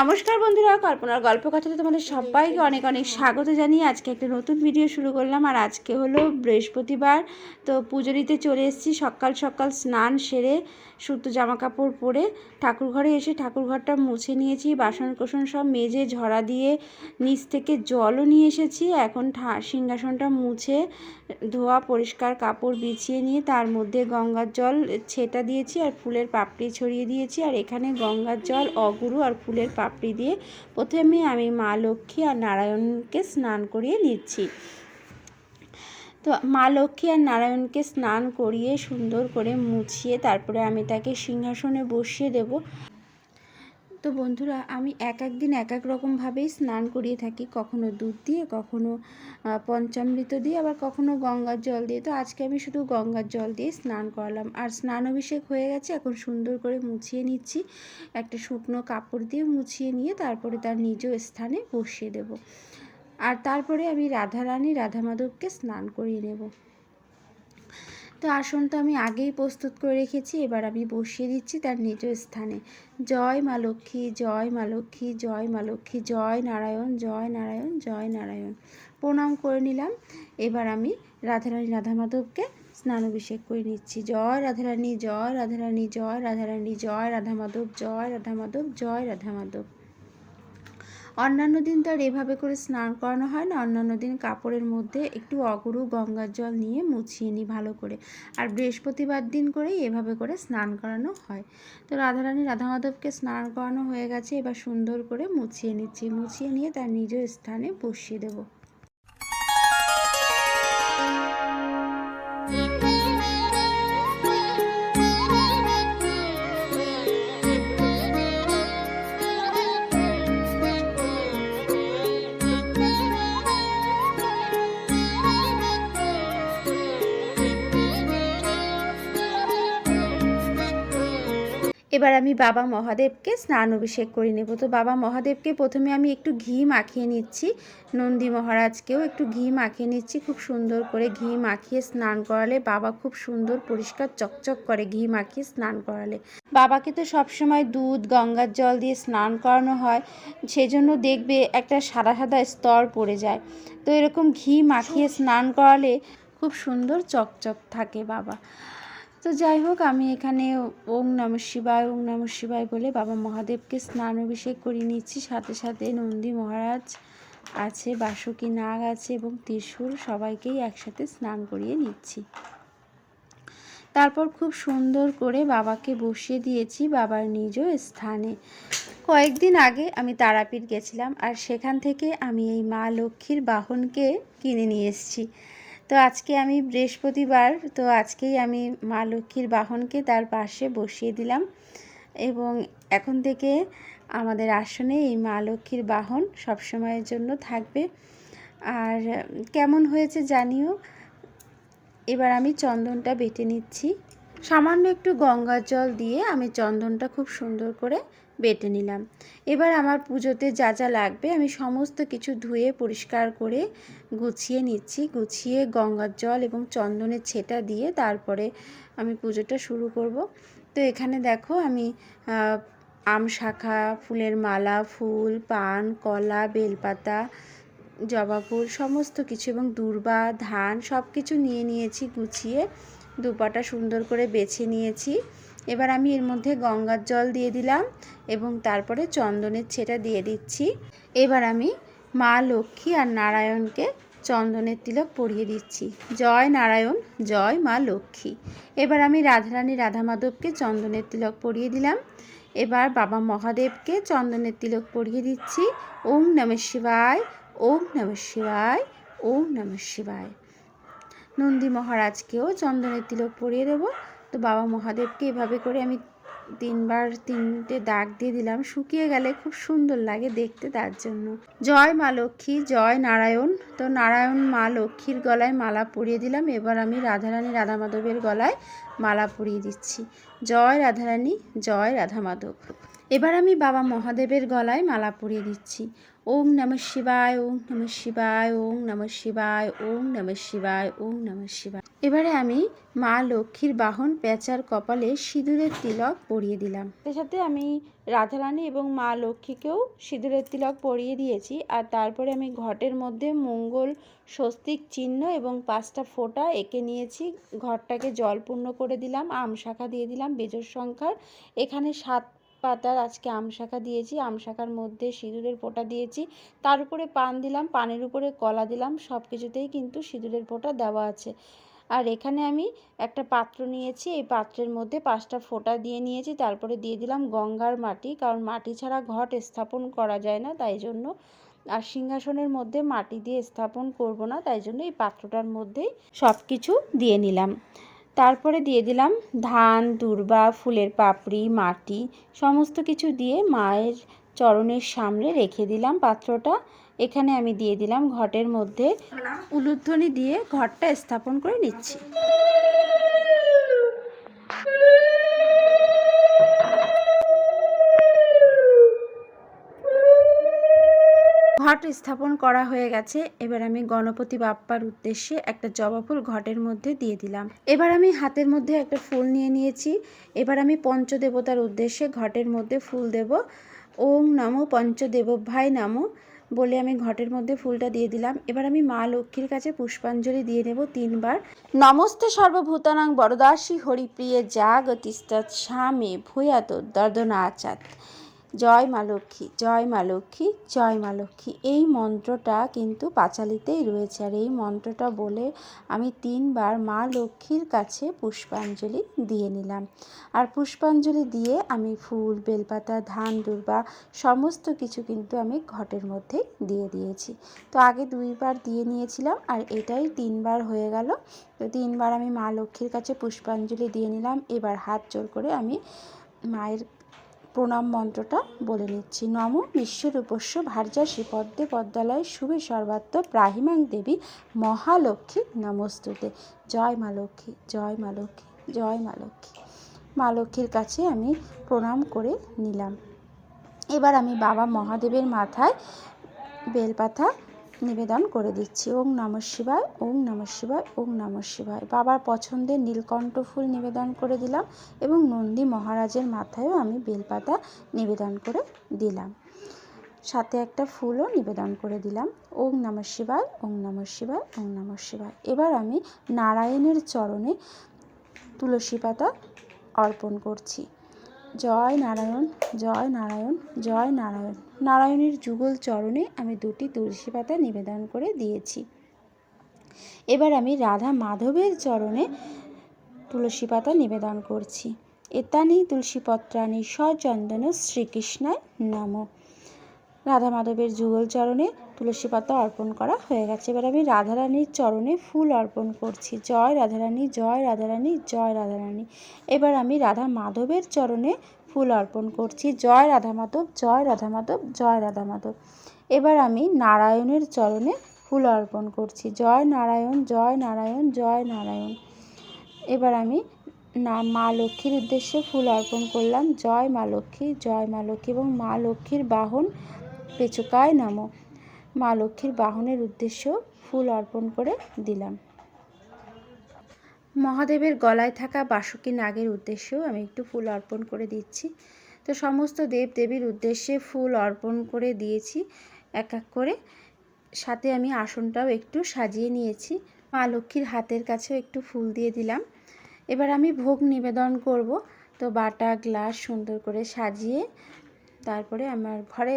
নমস্কার বন্ধুরা, কল্পনার গল্প কথাতে তোমাদের সবাইকে অনেক অনেক স্বাগত জানিয়ে আজকে একটা নতুন ভিডিও শুরু করলাম। আর আজকে হলো বৃহস্পতিবার, তো পুজো দিতে চলে এসেছি সকাল সকাল স্নান সেরে। সুতো জামা কাপড় পরে ঠাকুর ঘরে এসে ঠাকুর ঘরটা মুছে নিয়েছি বাসন কোসন সব মেজে ঝরা দিয়ে নিচ থেকে জলও নিয়ে এসেছি। এখন সিংহাসনটা মুছে ধোয়া, পরিষ্কার কাপড় বিছিয়ে নিয়ে তার মধ্যে গঙ্গার জল ছেটা দিয়েছি আর ফুলের পাপড়ি ছড়িয়ে দিয়েছি। আর এখানে গঙ্গার জল, অগুরু আর ফুলের পাপড়ি দিয়ে প্রথমে আমি মা লক্ষ্মী আর নারায়ণকে স্নান করিয়ে নিচ্ছি। তো মা লক্ষ্মী আর নারায়ণকে স্নান করিয়ে সুন্দর করে মুছিয়ে তারপরে আমি তাকে সিংহাসনে বসিয়ে দেব। তো বন্ধুরা, আমি এক এক দিন এক এক রকমভাবেই স্নান করিয়ে থাকি। কখনো দুধ দিয়ে, কখনো পঞ্চামৃত দিয়ে, আবার কখনো গঙ্গার জল দিয়ে। তো আজকে আমি শুধু গঙ্গার জল দিয়ে স্নান করালাম। আর স্নান অভিষেক হয়ে গেছে, এখন সুন্দর করে মুছিয়ে নিচ্ছি। একটা শুকনো কাপড় দিয়ে মুছিয়ে নিয়ে তারপরে তার নিজ স্থানে বসিয়ে দেব। আর তারপরে আমি রাধারানী রাধা মাধবকে স্নান করিয়ে নেব। তো আসনটা আমি আগেই প্রস্তুত করে রেখেছি, এবার আমি বসিয়ে দিচ্ছি তার নিজ স্থানে। জয় মা লক্ষ্মী, জয় মা লক্ষ্মী, জয় মা লক্ষ্মী, জয় নারায়ণ জয় নারায়ণ জয় নারায়ণ। প্রণাম করে নিলাম। এবার আমি রাধারানী রাধা মাধবকে স্নানাভিষেক করে নিচ্ছি। জয় রাধারানী জয় রাধারানী জয় রাধারানী, জয় রাধা মাধব জয় রাধা মাধব জয় রাধা মাধব অন্যান্য দিন তো আর এভাবে করে স্নান করানো হয় না। অন্যান্য দিন কাপড়ের মধ্যে একটু অগুরু গঙ্গার জল নিয়ে মুছিয়ে নিই ভালো করে। আর বৃহস্পতিবার দিন করেই এভাবে করে স্নান করানো হয়। তো রাধারানী রাধা মাধবকে স্নান করানো হয়ে গেছে। এবার সুন্দর করে মুছিয়ে নিচ্ছি। মুছিয়ে নিয়ে তার নিজ স্থানে বসিয়ে দেবো। এবার আমি বাবা মহাদেবকে স্নান অভিষেক করে নেব। তো বাবা মহাদেবকে প্রথমে আমি একটু ঘি মাখিয়ে নিচ্ছি। নন্দী মহারাজকেও একটু ঘি মাখিয়ে নিচ্ছি। খুব সুন্দর করে ঘি মাখিয়ে স্নান করালে বাবা খুব সুন্দর পরিষ্কার চকচক করে ঘি মাখিয়ে স্নান করালে। বাবাকে তো সবসময় দুধ, গঙ্গার জল দিয়ে স্নান করানো হয়। সেজন্য দেখবে একটা সাদা সাদা স্তর পড়ে যায়। তো এরকম ঘি মাখিয়ে স্নান করালে খুব সুন্দর চকচক থাকে বাবা। তো যাই হোক, আমি এখানে ওং নম শিবায়, ওং নম শিবায় বলে বাবা মহাদেবকে স্নান অভিষেক করিয়ে নিচ্ছি। সাথে সাথে নন্দী মহারাজ আছে, বাসুকী নাগ আছে এবং ত্রিশূল সবাইকেই একসাথে স্নান করিয়ে নিচ্ছি। তারপর খুব সুন্দর করে বাবাকে বসিয়ে দিয়েছি বাবার নিজ স্থানে। কয়েকদিন আগে আমি তারাপীঠ গেছিলাম আর সেখান থেকে আমি এই মা লক্ষ্মীর বাহনকে কিনে নিয়ে এসেছি। তো আজকে আমি বৃহস্পতিবার, তো আজকেই আমি মা লক্ষ্মীর বাহনকে তার পাশে বসিয়ে দিলাম এবং এখন থেকে আমাদের আসনে এই মা লক্ষ্মীর বাহন সবসময়ের জন্য থাকবে। আর কেমন হয়েছে জানিও। এবার আমি চন্দনটা বেটে নিচ্ছি। সামান্য একটু গঙ্গার জল দিয়ে আমি চন্দনটা খুব সুন্দর করে বেটে নিলাম। এবার আমার পুজোতে যা যা লাগবে আমি সমস্ত কিছু ধুয়ে, পরিষ্কার করে গুছিয়ে নিচ্ছি। গুছিয়ে গঙ্গার জল এবং চন্দনের ছেটা দিয়ে তারপরে আমি পুজোটা শুরু করব। তো এখানে দেখো আমি আম শাখা, ফুলের মালা, ফুল, পান, কলা, বেলপাতা, জবা ফুল, সমস্ত কিছু এবং দূর্বা, ধান সব কিছু নিয়ে নিয়েছি গুছিয়ে। দুপাটা সুন্দর করে বেছে নিয়েছি। এবার আমি এর মধ্যে গঙ্গার জল দিয়ে দিলাম এবং তারপরে চন্দনের ছেটা দিয়ে দিচ্ছি। এবার আমি মা লক্ষ্মী আর নারায়ণকে চন্দনের তিলক পরিয়ে দিচ্ছি। জয় নারায়ণ, জয় মা লক্ষ্মী। এবার আমি রাধারানী রাধা মাধবকে চন্দনের তিলক পরিয়ে দিলাম। এবার বাবা মহাদেবকে চন্দনের তিলক পরিয়ে দিচ্ছি। ওম নম শিবায়, ওম নম শিবায়, ওম নম শিবায়। নন্দী মহারাজকেও চন্দনের তিলক পরিয়ে দেব। তো বাবা মহাদেবকে এভাবে করে আমি তিনবার তিনটে দাগ দিয়ে দিলাম। শুকিয়ে গেলে খুব সুন্দর লাগে দেখতে তার জন্য। জয় মা লক্ষ্মী, জয় নারায়ণ। তো নারায়ণ মা লক্ষ্মীর গলায় মালা পরিয়ে দিলাম। এবার আমি রাধারানী রাধা মাধবের গলায় মালা পরিয়ে দিচ্ছি। জয় রাধারানী, জয় রাধা মাধব এবার আমি বাবা মহাদেবের গলায় মালা পরিয়ে দিচ্ছি। ওম নম শিবায়, ওম নম শিবায়, ওম নম শিবায়, ওম নম শিবায়, ওম নম শিবায়। এবারে আমি মা লক্ষ্মীর বাহন পেঁচার কপালে সিঁদুরের তিলক পরিয়ে দিলাম। এর সাথে আমি রাধারানী এবং মা লক্ষ্মীকেও সিঁদুরের তিলক পরিয়ে দিয়েছি। আর তারপরে আমি ঘটের মধ্যে মঙ্গল স্বস্তিক চিহ্ন এবং পাঁচটা ফোঁটা এঁকে নিয়েছি। ঘরটাকে জলপূর্ণ করে দিলাম, আম শাখা দিয়ে দিলাম বেজোর সংখ্যার। এখানে সাত পাতার আজকে আম শাখা দিয়েছি, আম শাখার মধ্যে সিঁদুরের ফোঁটা দিয়েছি। তার উপরে পান দিলাম, পানের উপরে কলা দিলাম সব কিছুতেই কিন্তু সিঁদুরের ফোঁটা দেওয়া আছে। আর এখানে আমি একটা পাত্র নিয়েছি, এই পাত্রের মধ্যে পাঁচটা ফোঁটা দিয়ে নিয়েছি, তারপরে দিয়ে দিলাম গঙ্গার মাটি, কারণ মাটি ছাড়া ঘট স্থাপন করা যায় না, তাই জন্য। আর সিংহাসনের মধ্যে মাটি দিয়ে স্থাপন করব না, তাই জন্য এই পাত্রটার মধ্যেই সব কিছু দিয়ে নিলাম। তারপরে দিয়ে দিলাম ধান, দূর্বা, ফুলের পাপড়ি, মাটি, সমস্ত কিছু দিয়ে মায়ের চরণের সামনে রেখে দিলাম পাত্রটা। এখানে আমি দিয়ে দিলাম ঘটের মধ্যে উলুধ্বনি দিয়ে ঘরটা স্থাপন করে নিচ্ছি। ঘট স্থাপন করা হয়ে গেছে। এবার আমি গণপতি বাপ্পার উদ্দেশ্যে একটা জবা ফুল ঘটের মধ্যে দিয়ে দিলাম। এবার আমি হাতের মধ্যে একটা ফুল নিয়ে নিয়েছি। এবার আমি পঞ্চদেবতার উদ্দেশ্যে ঘটের মধ্যে ফুল দেব। ওং নমো পঞ্চদেবভাই নামো বলে আমি ঘটের মধ্যে ফুলটা দিয়ে দিলাম। এবার আমি মা লক্ষ্মীর কাছে পুষ্পাঞ্জলি দিয়ে নেব তিনবার। নমস্তে সর্বভূতানাং বরদাসী হরিপ্রিয়ে জাগতিস্তৎ স্বামী ভূয়াত দর্দনাচাত। জয় মা লক্ষ্মী, জয় মা লক্ষ্মী, জয় মা লক্ষ্মী। এই মন্ত্রটা কিন্তু পাঁচালিতেই রয়েছে আর এই মন্ত্রটা বলে আমি তিনবার মা লক্ষ্মীর কাছে পুষ্পাঞ্জলি দিয়ে নিলাম। আর পুষ্পাঞ্জলি দিয়ে আমি ফুল, বেলপাতা, ধান, দুর্বা সমস্ত কিছু কিন্তু আমি ঘটের মধ্যে দিয়ে দিয়েছি। তো আগে দুইবার দিয়ে নিয়েছিলাম আর এটাই তিনবার হয়ে গেল। তো তিনবার আমি মা লক্ষ্মীর কাছে পুষ্পাঞ্জলি দিয়ে নিলাম। এবার হাত জোর করে আমি মায়ের প্রণাম মন্ত্রটা বলে নিচ্ছি। নম বিশ্বরূপস্য ভার্যা শ্রীপদ্মে পদ্মালয় শুভে সর্বাত্ম প্রাহিমাং দেবী মহালক্ষ্মী নমস্তুতে। জয় মা লক্ষ্মী, জয় মা লক্ষ্মী, জয় মা লক্ষ্মী। মা লক্ষ্মীর কাছে আমি প্রণাম করে নিলাম। এবার আমি বাবা মহাদেবের মাথায় বেলপাতা নিবেদন করে দিচ্ছি। ওং নম শিবায়, ওং নম শিবায়, ওং নম শিবায়। বাবার পছন্দের নীলকণ্ঠ ফুল নিবেদন করে দিলাম এবং নন্দী মহারাজের মাথায়ও আমি বেলপাতা নিবেদন করে দিলাম। সাথে একটা ফুলও নিবেদন করে দিলাম। ওং নম শিবায়, ওং নম শিবায়, ওং নম শিবায়। এবার আমি নারায়ণের চরণে তুলসী পাতা অর্পণ করছি। জয় নারায়ণ জয় নারায়ণ জয় নারায়ণ। নারায়ণের যুগল চরণে আমি দুটি তুলসী পাতা নিবেদন করে দিয়েছি। এবার আমি রাধা মাধবের চরণে তুলসী পাতা নিবেদন করছি। এতানি তুলসীপত্রানি সচন্দন শ্রীকৃষ্ণায় নম। রাধা মাধবের যুগল চরণে তুলসী পাতা অর্পণ করা হয়ে গেছে। এবার আমি রাধারানীর চরণে ফুল অর্পণ করছি। জয় রাধারানী জয় রাধারানী জয় রাধারানী। এবার আমি রাধা মাধবের চরণে ফুল অর্পণ করছি। জয় রাধা মাধব জয় রাধা মাধব জয় রাধা মাধব এবার আমি নারায়ণের চরণে ফুল অর্পণ করছি। জয় নারায়ণ জয় নারায়ণ জয় নারায়ণ। এবার আমি না, মা লক্ষ্মীর উদ্দেশ্যে ফুল অর্পণ করলাম। জয় মা লক্ষ্মী, জয় মা লক্ষ্মী এবং মা লক্ষ্মীর বাহন পেচুকায় নামো। মা লক্ষ্মীর বাহনের উদ্দেশ্য ফুল অর্পণ করে দিলাম। মহাদেবের গলায় থাকা বাসুকী নাগের উদ্দেশ্যেও আমি একটু ফুল অর্পণ করে দিচ্ছি। তো সমস্ত দেব দেবীর উদ্দেশ্যে ফুল অর্পণ করে দিয়েছি। এক এক করে। সাথে আমি আসনটাও একটু সাজিয়ে নিয়েছি। মা লক্ষ্মীর হাতের কাছেও একটু ফুল দিয়ে দিলাম। এবার আমি ভোগ নিবেদন করব। তো বাটা, গ্লাস সুন্দর করে সাজিয়ে তারপরে আমার ঘরে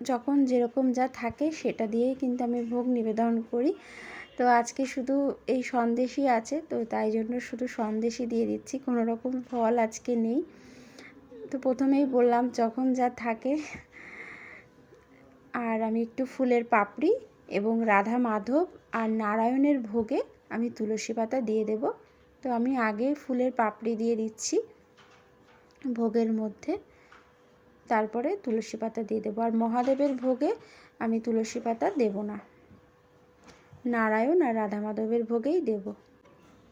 যখন যেরকম যা থাকে সেটা দিয়েই কিন্তু আমি ভোগ নিবেদন করি। তো আজকে শুধু এই সন্দেশই আছে, তো তাই জন্য শুধু সন্দেশই দিয়ে দিচ্ছি, কোনো রকম ফল আজকে নেই। তো প্রথমেই বললাম যখন যা থাকে, আর আমি একটু ফুলের পাপড়ি এবং রাধা মাধব আর নারায়ণের ভোগে আমি তুলসী পাতা দিয়ে দেব। তো আমি আগে ফুলের পাপড়ি দিয়ে দিচ্ছি ভোগের মধ্যে। তারপরে তুলসী পাতা দিয়ে দেবো। আর মহাদেবের ভোগে আমি তুলসী পাতা দেব না। নারায়ণ আর রাধা মাধবের ভোগেই দেব।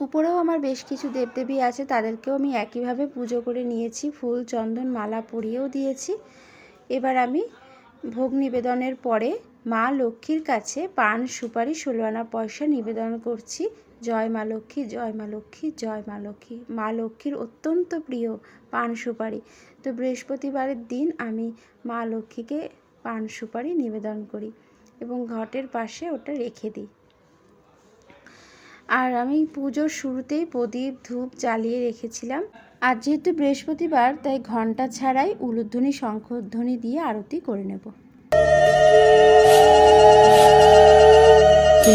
উপরেও আমার বেশ কিছু দেবদেবী আছে, তাদেরকেও আমি একইভাবে পুজো করে নিয়েছি। ফুল, চন্দন, মালা পরিয়েও দিয়েছি। এবার আমি ভোগ নিবেদনের পরে মা লক্ষ্মীর কাছে পান সুপারি ষোলো আনা পয়সা নিবেদন করছি। জয় মা লক্ষ্মী, জয় মা লক্ষ্মী, জয় মা লক্ষ্মী। মা লক্ষ্মীর অত্যন্ত প্রিয় পান সুপারি। তো বৃহস্পতিবারের দিন আমি মা লক্ষ্মীকে পান সুপারি নিবেদন করি এবং ঘটের পাশে ওটা রেখে দিই। আর আমি পুজোর শুরুতেই প্রদীপ, ধূপ জ্বালিয়ে রেখেছিলাম। আর যেহেতু বৃহস্পতিবার, তাই ঘণ্টা ছাড়াই উলুধ্বনি, শঙ্খধ্বনি দিয়ে আরতি করে নেব।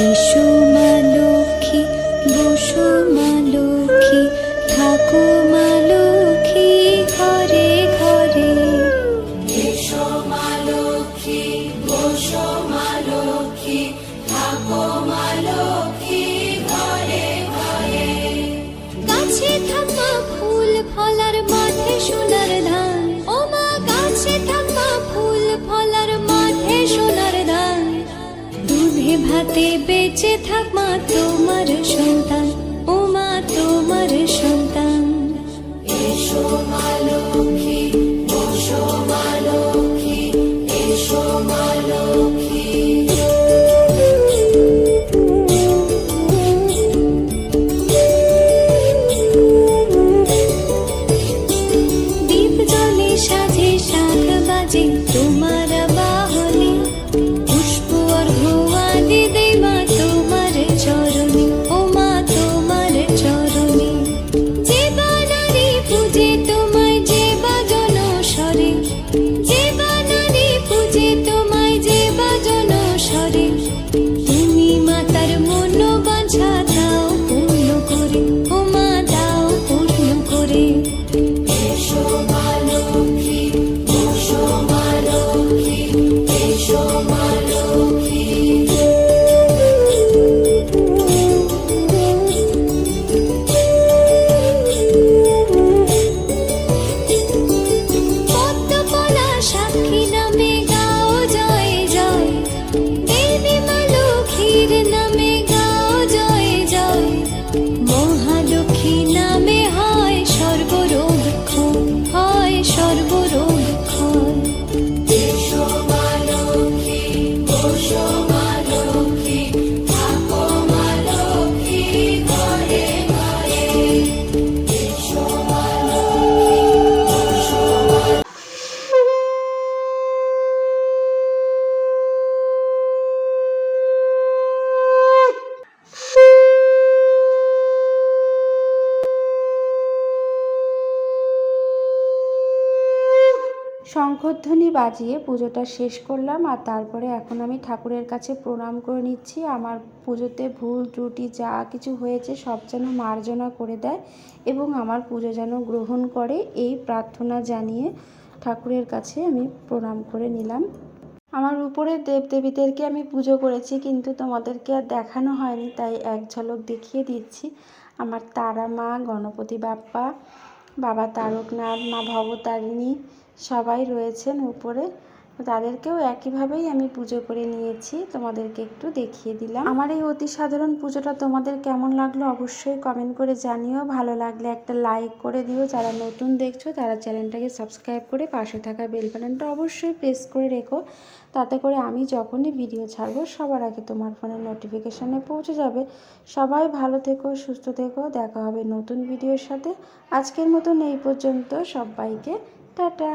এসো গাছে থাকা ফুল ফলার মাঠে সোনার ধান। ও গাছে থাকা ফুল ভাতে বেঁচে থাক মা তোমার সন্তান। ও মা, তোমার সন্তান। এসো বসো এসো শঙ্খধ্বনি বাজিয়ে পুজোটা শেষ করলাম আর তারপরে এখন আমি ঠাকুরের কাছে প্রণাম করে নিচ্ছি। আমার পুজোতে ভুল, ত্রুটি, যা কিছু হয়েছে সব যেন মার্জনা করে দেয় এবং আমার পুজো যেন গ্রহণ করে। এই প্রার্থনা জানিয়ে ঠাকুরের কাছে আমি প্রণাম করে নিলাম। আমার উপরের দেবদেবীদেরকে আমি পুজো করেছি কিন্তু তোমাদেরকে আর দেখানো হয়নি, তাই এক ঝলক দেখিয়ে দিচ্ছি। আমার তারা মা, গণপতি বাপ্পা, বাবা তারকনাথ, মা ভবতারিণী সবাই রয়েছেন উপরে। তাদেরকেও একইভাবেই আমি পুজো করে নিয়েছি। তোমাদেরকে একটু দেখিয়ে দিলাম। আমার এই অতি সাধারণ পুজোটা তোমাদের কেমন লাগল অবশ্যই কমেন্ট করে জানিও। ভালো লাগলে একটা লাইক করে দিও। যারা নতুন দেখছ, তারা চ্যানেলটাকে সাবস্ক্রাইব করে পাশে থাকা বেল বাটনটা অবশ্যই প্রেস করে রেখো। তাতে করে আমি যখনই ভিডিও ছাড়বো, সবার আগে তোমার ফোনের নোটিফিকেশানে পৌঁছে যাবে। সবাই ভালো থেকো, সুস্থ থেকো। দেখা হবে নতুন ভিডিওর সাথে। আজকের মতন এই পর্যন্ত। সবাইকে টাটা।